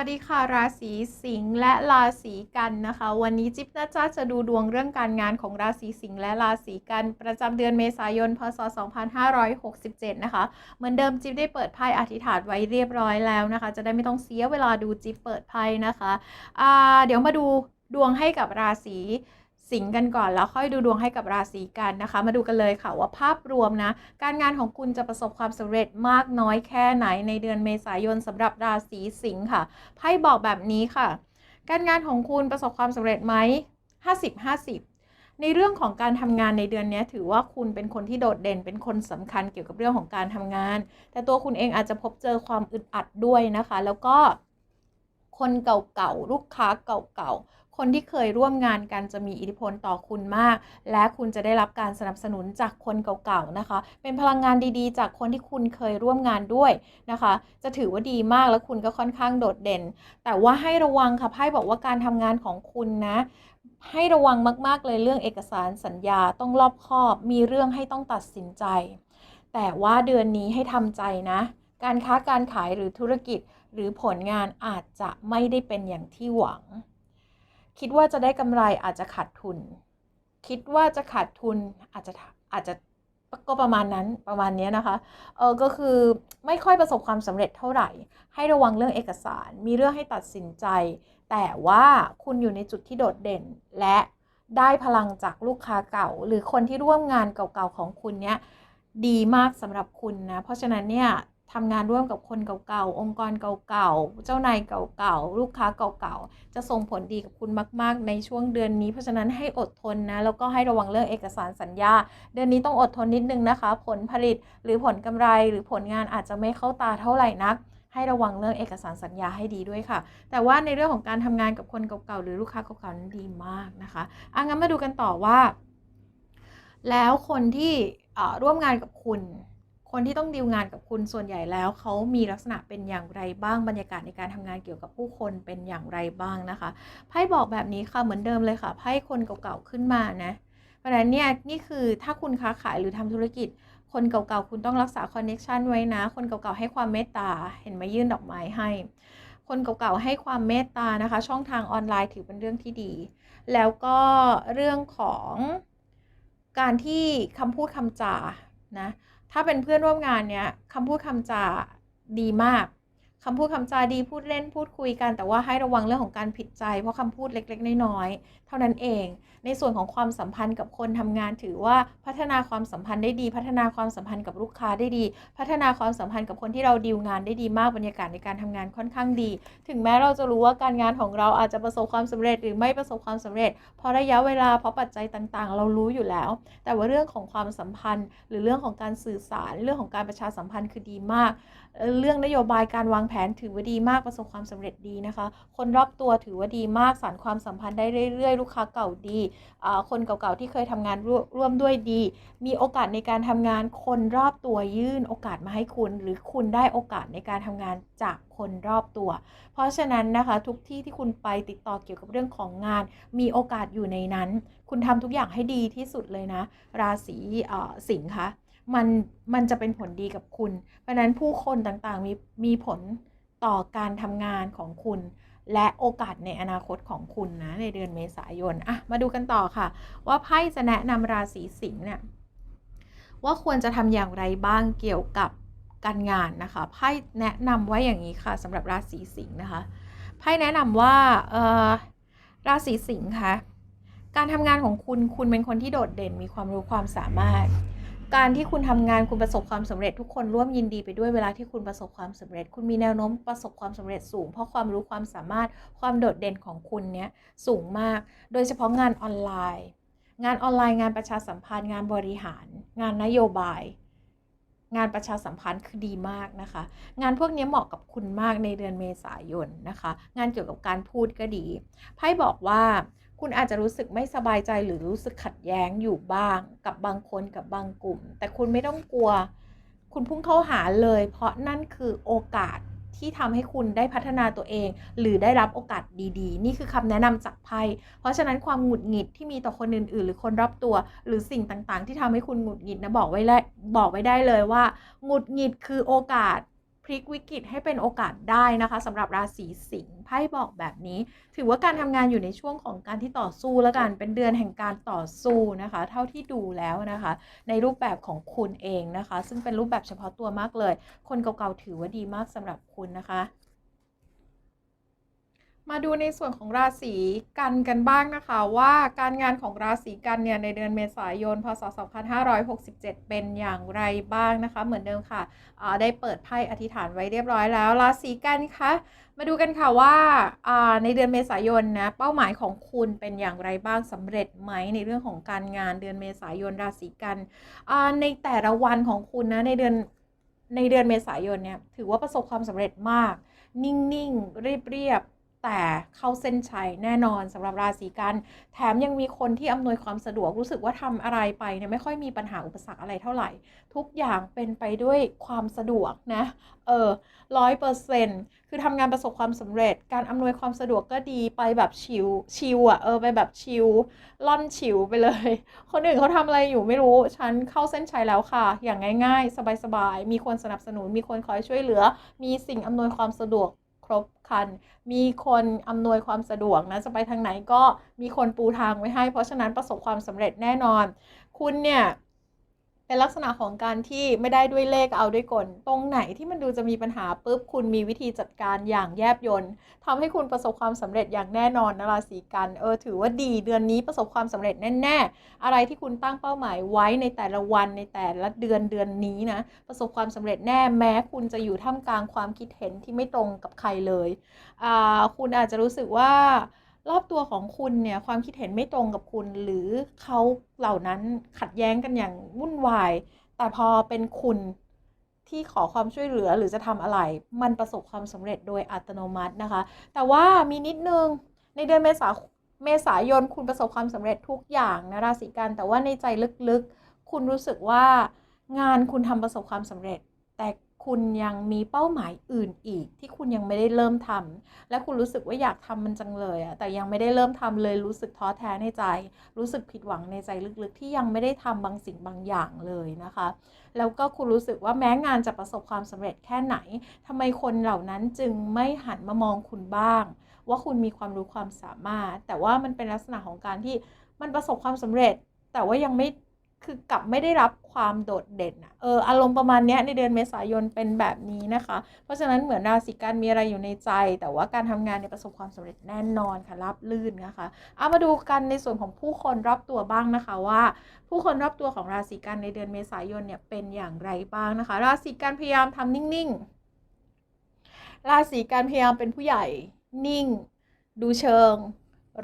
วัสดีค่ะ ราศีสิงห์และราศีกันนะคะ วันนี้จิ๊บนะจ๊ะจะดูดวงเรื่องการงานของราศีสิงห์และราศีกัน ประจำเดือนเมษายน พศ 2567 นะคะ เหมือนเดิมจิ๊บได้เปิดไพ่อธิษฐานไว้เรียบร้อยแล้วนะคะ จะได้ไม่ต้องเสียเวลาดูจิ๊บเปิดไพ่นะคะเดี๋ยวมาดูดวงให้กับราศี สิงห์กันก่อนแล้วค่อยดูดวงให้กับราศีกันนะคะ มาดูกันเลยค่ะว่าภาพรวมนะ การงานของคุณจะประสบความสำเร็จมากน้อยแค่ไหนในเดือนเมษายนสำหรับราศีสิงห์ค่ะไพ่บอกแบบนี้ค่ะ การงานของคุณประสบความสำเร็จไหม50 50ในเรื่องของการทำงานในเดือนนี้ถือว่าคุณเป็นคนที่โดดเด่นเป็นคนสำคัญเกี่ยวกับเรื่องของการทำงาน แต่ตัวคุณเองอาจจะพบเจอความอึดอัดด้วยนะคะ แล้วก็คนเก่าๆลูกค้าเก่าๆ คนที่เคยร่วมงานกันจะมีอิทธิพลต่อคุณมาก และคุณจะได้รับการสนับสนุนจากคนเก่าๆนะคะ เป็นพลังงานดีๆ จากคนที่คุณเคยร่วมงานด้วยนะคะ จะถือว่าดีมากแล้วคุณก็ค่อนข้างโดดเด่น แต่ว่าให้ระวังค่ะไพ่บอกว่าการทำงานของคุณนะให้ระวังมากๆเลยเรื่องเอกสารสัญญาต้องรอบคอบ มีเรื่องให้ต้องตัดสินใจ แต่ว่าเดือนนี้ให้ทำใจนะ การค้าการขายหรือธุรกิจหรือผลงานอาจจะไม่ได้เป็นอย่างที่หวัง คิดว่าจะได้กำไรอาจจะขาดทุน คิดว่าจะขาดทุนอาจจะอาจจะก็ประมาณนั้นประมาณนี้นะคะ เออก็คือไม่ค่อยประสบความสำเร็จเท่าไหร่ ให้ระวังเรื่องเอกสาร มีเรื่องให้ตัดสินใจ แต่ว่าคุณอยู่ในจุดที่โดดเด่น และได้พลังจากลูกค้าเก่า หรือคนที่ร่วมงานเก่าๆของคุณเนี้ยดีมากสำหรับคุณนะ เพราะฉะนั้นเนี่ย ทำงานร่วมกับคนเก่าๆ องค์กรเก่าๆ เจ้านายเก่าๆ ลูกค้าเก่าๆ จะส่งผลดีกับคุณมาก ๆ ในช่วงเดือนนี้ เพราะฉะนั้นให้อดทนนะ แล้วก็ให้ระวังเรื่องเอกสารสัญญา เดือนนี้ต้องอดทนนิดนึงนะคะ ผลผลิตหรือผลกำไรหรือผลงานอาจจะไม่เข้าตาเท่าไหร่นัก ให้ระวังเรื่องเอกสารสัญญาให้ดีด้วยค่ะ แต่ว่าในเรื่องของการทำงานกับคนเก่าๆ หรือลูกค้าเก่าๆ นั้นดีมากนะคะอะงั้นมาดูกันต่อว่า แล้วคนที่ร่วมงานกับคุณ คนที่ต้องดีลงานกับคุณส่วนใหญ่แล้วเขามีลักษณะเป็นอย่างไรบ้างบรรยากาศในการทำงานเกี่ยวกับผู้คนเป็นอย่างไรบ้างนะคะไพ่บอกแบบนี้ค่ะเหมือนเดิมเลยค่ะไพ่คนเก่าๆขึ้นมานะเพราะฉะนั้นเนี่ยนี่คือถ้าคุณค้าขายหรือทำธุรกิจ คนเก่าๆคุณต้องรักษาคอนเน็ชันไว้นะ คนเก่าๆให้ความเมตตาเห็นไหมายื่นดอกไม้ให้ คนเก่าๆให้ความเมตตานะคะ ช่องทางออนไลน์ถือเป็นเรื่องที่ดี แล้วก็เรื่องของการที่คำพูดคำจานะ ถ้าเป็นเพื่อนร่วมงานเนี้ยคำพูดคำจาดีมาก คำพูดคำจาดีพูดเล่นพูดคุยกัน แต่ว่าให้ระวังเรื่องของการผิดใจ เพราะคำพูดเล็กๆ น้อยๆ เท่านั้นเอง ในส่วนของความสัมพันธ์กับคนทำงานถือว่าพัฒนาความสัมพันธ์ได้ดี พัฒนาความสัมพันธ์กับลูกค้าได้ดี พัฒนาความสัมพันธ์กับคนที่เราดีลงานได้ดีมากบรรยากาศในการทำงานค่อนข้างดี ถึงแม้เราจะรู้ว่าการงานของเราอาจจะประสบความสำเร็จหรือไม่ประสบความสำเร็จ เพราะระยะเวลาเพราะปัจจัยต่างๆ เรารู้อยู่แล้ว แต่ว่าเรื่องของความสัมพันธ์ หรือเรื่องของการสื่อสารเรื่องของการประชาสัมพันธ์คือดีมาก เรื่องนโยบายการวางแผนถือว่าดีมากประสบความสำเร็จดีนะคะ คนรอบตัวถือว่าดีมากสานความสัมพันธ์ได้เรื่อยๆ ลูกค้าเก่าดี คนเก่าๆที่เคยทำงานร่วมด้วยดี มีโอกาสในการทำงานคนรอบตัวยื่นโอกาสมาให้คุณ หรือคุณได้โอกาสในการทำงานจากคนรอบตัว เพราะฉะนั้นนะคะทุกที่ที่คุณไปติดต่อเกี่ยวกับเรื่องของงาน มีโอกาสอยู่ในนั้น คุณทำทุกอย่างให้ดีที่สุดเลยนะ ราศีสิงห์คะ มันมันจะเป็นผลดีกับคุณ เพราะนั้นผู้คนต่างๆมีมีผลต่อการทำงานของคุณ และโอกาสในอนาคตของคุณนะในเดือนเมษายนอะมาดูกันต่อค่ะ ว่าไพ่จะแนะนำราศีสิงห์เนี่ยว่าควรจะทำอย่างไรบ้างเกี่ยวกับการงานนะคะไพ่แนะนำไว้อย่างนี้ค่ะสำหรับราศีสิงห์นะคะไพ่แนะนำว่าเออราศีสิงห์ค่ะการทำงานของคุณคุณเป็นคนที่โดดเด่นมีความรู้ความสามารถ การที่คุณทำงานคุณประสบความสำเร็จทุกคนร่วมยินดีไปด้วยเวลาที่คุณประสบความสำเร็จ คุณมีแนวโน้มประสบความสำเร็จสูง เพราะความรู้ความสามารถความโดดเด่นของคุณเนี้ยสูงมาก โดยเฉพาะงานออนไลน์ งานออนไลน์งานประชาสัมพันธ์งานบริหาร งานนโยบาย งานประชาสัมพันธ์คือดีมากนะคะ งานพวกนี้เหมาะกับคุณมากในเดือนเมษายนนะคะ งานเกี่ยวกับการพูดก็ดีไพ่บอกว่า คุณอาจจะรู้สึกไม่สบายใจหรือรู้สึกขัดแย้งอยู่บ้าง กับบางคนกับบางกลุ่ม แต่คุณไม่ต้องกลัว คุณพุ่งเข้าหาเลย เพราะนั่นคือโอกาสที่ทำให้คุณได้พัฒนาตัวเอง หรือได้รับโอกาสดีๆ นี่คือคำแนะนำจากไพ่เพราะฉะนั้นความหงุดหงิดที่มีต่อคนอื่น ๆ หรือคนรอบตัว หรือสิ่งต่างๆ ที่ทำให้คุณหงุดหงิดนะบอกไว้แล้บอกไว้ได้เลยว่าหงุดหงิดคือโอกาส พลิกวิกฤตให้เป็นโอกาสได้นะคะสำหรับราศีสิงห์ไพ่บอกแบบนี้ ถือว่าการทำงานอยู่ในช่วงของการที่ต่อสู้แล้วกันเป็นเดือนแห่งการต่อสู้นะคะ เท่าที่ดูแล้วนะคะ ในรูปแบบของคุณเองนะคะ ซึ่งเป็นรูปแบบเฉพาะตัวมากเลย คนเก่าๆถือว่าดีมากสำหรับคุณนะคะ มาดูในส่วนของราศีกันกันบ้างนะคะว่าการงานของราศีกันเนี่ยในเดือนเมษายนพศ 2567 เป็นอย่างไรบ้างนะคะ เหมือนเดิมค่ะได้เปิดไพ่อธิษฐานไว้เรียบร้อยแล้ว ราศีกันคะมาดูกันค่ะว่าในเดือนเมษายนนะเป้าหมายของคุณเป็นอย่างไรบ้างสำเร็จไหมในเรื่องของการงานเดือนเมษายนราศีกันในแต่ละวันของคุณนะในเดือนในเดือนเมษายนเนี่ยถือว่าประสบความสำเร็จมาก นิ่งๆเรียบๆ แต่เข้าเส้นชัยแน่นอนสำหรับราศีกัน แถมยังมีคนที่อำนวยความสะดวกรู้สึกว่าทำอะไรไปเนี่ยไม่ค่อยมีปัญหาอุปสรรคอะไรเท่าไหร่ ทุกอย่างเป็นไปด้วยความสะดวกนะ เออร้อยเปอร์เซ็นต์คือทำงานประสบความสำเร็จ การอำนวยความสะดวกก็ดีไปแบบชิวชิวอะเออไปแบบชิวล่อนชิวไปเลย คนอื่นเขาทำอะไรอยู่ไม่รู้ ฉันเข้าเส้นชัยแล้วค่ะ อย่างง่าย ๆ สบายๆมีคนสนับสนุนมีคนคอยช่วยเหลือ มีสิ่งอำนวยความสะดวก ครบคัน มีคนอำนวยความสะดวกนะจะไปทางไหนก็มีคนปูทางไว้ให้ เพราะฉะนั้นประสบความสำเร็จแน่นอน คุณเนี่ย เป็นลักษณะของการที่ไม่ได้ด้วยเลขเอาด้วยกล ตรงไหนที่มันดูจะมีปัญหาปุ๊บคุณมีวิธีจัดการอย่างแยบยนทำให้คุณประสบความสำเร็จอย่างแน่นอนนะราศีกันเออถือว่าดีเดือนนี้ประสบความสำเร็จแน่ ๆ อะไรที่คุณตั้งเป้าหมายไว้ในแต่ละวันในแต่ละเดือนเดือนนี้นะประสบความสำเร็จแน่แม้ คุณจะอยู่ท่ามกลางความคิดเห็นที่ไม่ตรงกับใครเลยอ่าคุณอาจจะรู้สึกว่า รอบตัวของคุณเนี่ยความคิดเห็นไม่ตรงกับคุณ หรือเขาเหล่านั้นขัดแย้งกันอย่างวุ่นวาย แต่พอเป็นคุณที่ขอความช่วยเหลือหรือจะทำอะไร มันประสบความสำเร็จโดยอัตโนมัตินะคะ แต่ว่ามีนิดนึงในเดือนเมษาเมษายนคุณประสบความสำเร็จทุกอย่างนะราศีกันแต่ว่าในใจลึกๆ คุณรู้สึกว่างานคุณทำประสบความสำเร็จ แต่ คุณยังมีเป้าหมายอื่นอีก ที่คุณยังไม่ได้เริ่มทำและคุณรู้สึกว่าอยากทำมันจังเลยอะแต่ยังไม่ได้เริ่มทำเลยรู้สึกท้อแท้ในใจ รู้สึกผิดหวังในใจลึกๆ ที่ยังไม่ได้ทำบางสิ่งบางอย่างเลยนะคะ แล้วก็คุณรู้สึกว่าแม้งานจะประสบความสำเร็จแค่ไหนทำไมคนเหล่านั้นจึงไม่หันมามองคุณบ้าง ว่าคุณมีความรู้ความสามารถ แต่ว่ามันเป็นลักษณะของการที่มันประสบความสำเร็จ แต่ว่ายังไม่ คือกลับไม่ได้รับความโดดเด่นอะเอออารมณ์ประมาณนี้ในเดือนเมษายนเป็นแบบนี้นะคะ เพราะฉะนั้นเหมือนราศีกันมีอะไรอยู่ในใจ แต่ว่าการทำงานในประสบความสำเร็จแน่นอนค่ะรับลื่นนะคะเอามาดูกันในส่วนของผู้คนรอบตัวบ้างนะคะว่า ผู้คนรอบตัวของราศีกันในเดือนเมษายนเนี่ยเป็นอย่างไรบ้างนะคะ ราศีกันพยายามทำนิ่งๆ ราศีกันพยายามเป็นผู้ใหญ่นิ่ง ดูเชิง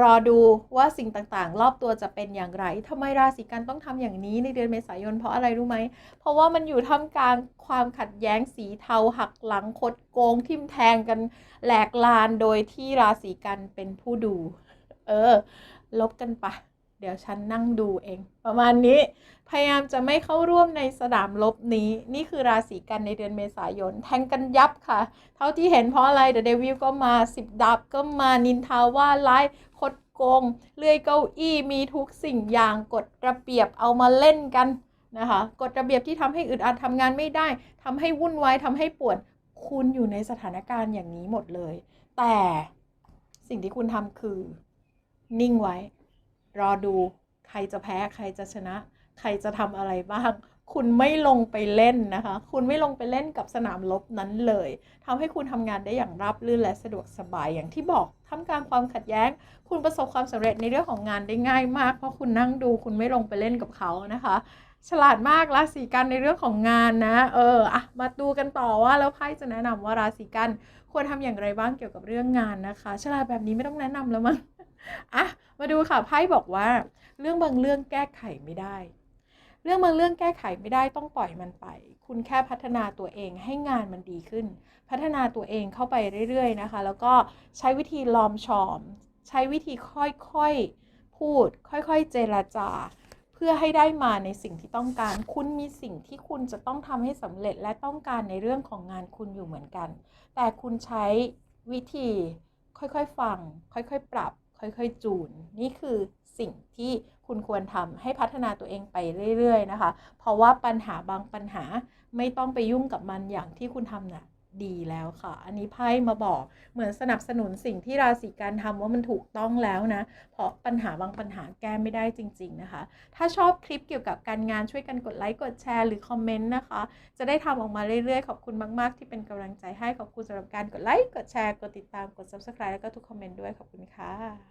รอดูว่าสิ่งต่างๆ รอบตัวจะเป็นอย่างไรทำไมราศีกันต้องทำอย่างนี้ในเดือนเมษายนเพราะอะไรรู้ไหม เพราะว่ามันอยู่ท่ามกลางความขัดแย้งสีเทาหักหลังคดโกง ทิมแทงกันแหลกลานโดยที่ราศีกันเป็นผู้ดู เออ ลบกันปะ เดี๋ยวฉันนั่งดูเอง ประมาณนี้ พยายามจะไม่เข้าร่วมในสนามลบนี้ นี่คือราศีกันในเดือนเมษายน แทงกันยับค่ะ เท่าที่เห็นเพราะอะไรเดอะเดวิลก็มาสิบดับก็มานินทาว่าไล่คดโกง เลื่อยเก้าอี้มีทุกสิ่งอย่างกฎระเบียบเอามาเล่นกันนะคะกฎระเบียบที่ทำให้อึดอัดทำงานไม่ได้ทำให้วุ่นวายทำให้ปวดคุณอยู่ในสถานการณ์อย่างนี้หมดเลย แต่สิ่งที่คุณทำคือ นิ่งไว้ รอดูใครจะแพ้ใครจะชนะ ใครจะทำอะไรบ้าง คุณไม่ลงไปเล่นนะคะ คุณไม่ลงไปเล่นกับสนามรบนั้นเลยทำให้คุณทำงานได้อย่างราบรื่นและสะดวกสบายอย่างที่บอกทำการความขัดแย้ง คุณประสบความสำเร็จในเรื่องของงานได้ง่ายมาก เพราะคุณนั่งดูคุณไม่ลงไปเล่นกับเขานะคะฉลาดมากราศีกันในเรื่องของงานนะ เอออะมาดูกันต่อว่าแล้วไพ่จะแนะนำว่าราศีกันควรทำอย่างไรบ้างเกี่ยวกับเรื่องงานนะคะ ฉลาดแบบนี้ไม่ต้องแนะนำแล้วมั้ง อะมาดูค่ะไพ่บอกว่า เรื่องบางเรื่องแก้ไขไม่ได้ เรื่องบางเรื่องแก้ไขไม่ได้ต้องปล่อยมันไป คุณแค่พัฒนาตัวเองให้งานมันดีขึ้น พัฒนาตัวเองเข้าไปเรื่อยๆนะคะ แล้วก็ใช้วิธีลอมชอม ใช้วิธีค่อยๆพูด ค่อยๆ เจรจาเพื่อให้ได้มาในสิ่งที่ต้องการ คุณมีสิ่งที่คุณจะต้องทำให้สำเร็จและต้องการในเรื่องของงานคุณอยู่เหมือนกัน แต่คุณใช้วิธีค่อยๆฟัง ค่อยๆปรับ ค่อยๆ จูน นี่คือสิ่งที่คุณควรทำให้พัฒนาตัวเองไปเรื่อย ๆ นะคะ เพราะว่าปัญหาบางปัญหาไม่ต้องไปยุ่งกับมันอย่างที่คุณทำนะ่ะ ดีแล้วค่ะ อันนี้ไพ่มาบอกเหมือนสนับสนุนสิ่งที่ราศีกันทำว่ามันถูกต้องแล้วนะ เพราะปัญหาบางปัญหาแก้ไม่ได้จริง ๆนะคะ ถ้าชอบคลิปเกี่ยวกับการงานช่วยกันกดไลค์กดแชร์หรือคอมเมนต์นะคะ จะได้ทำออกมาเรื่อยๆ ขอบคุณมาก ๆ ที่เป็นกำลังใจให้ขอบคุณสำหรับการกดไลค์กดแชร์กดติดตามกด subscribe แล้วก็ทุกคอมเมนต์ด้วยขอบคุณค่ะ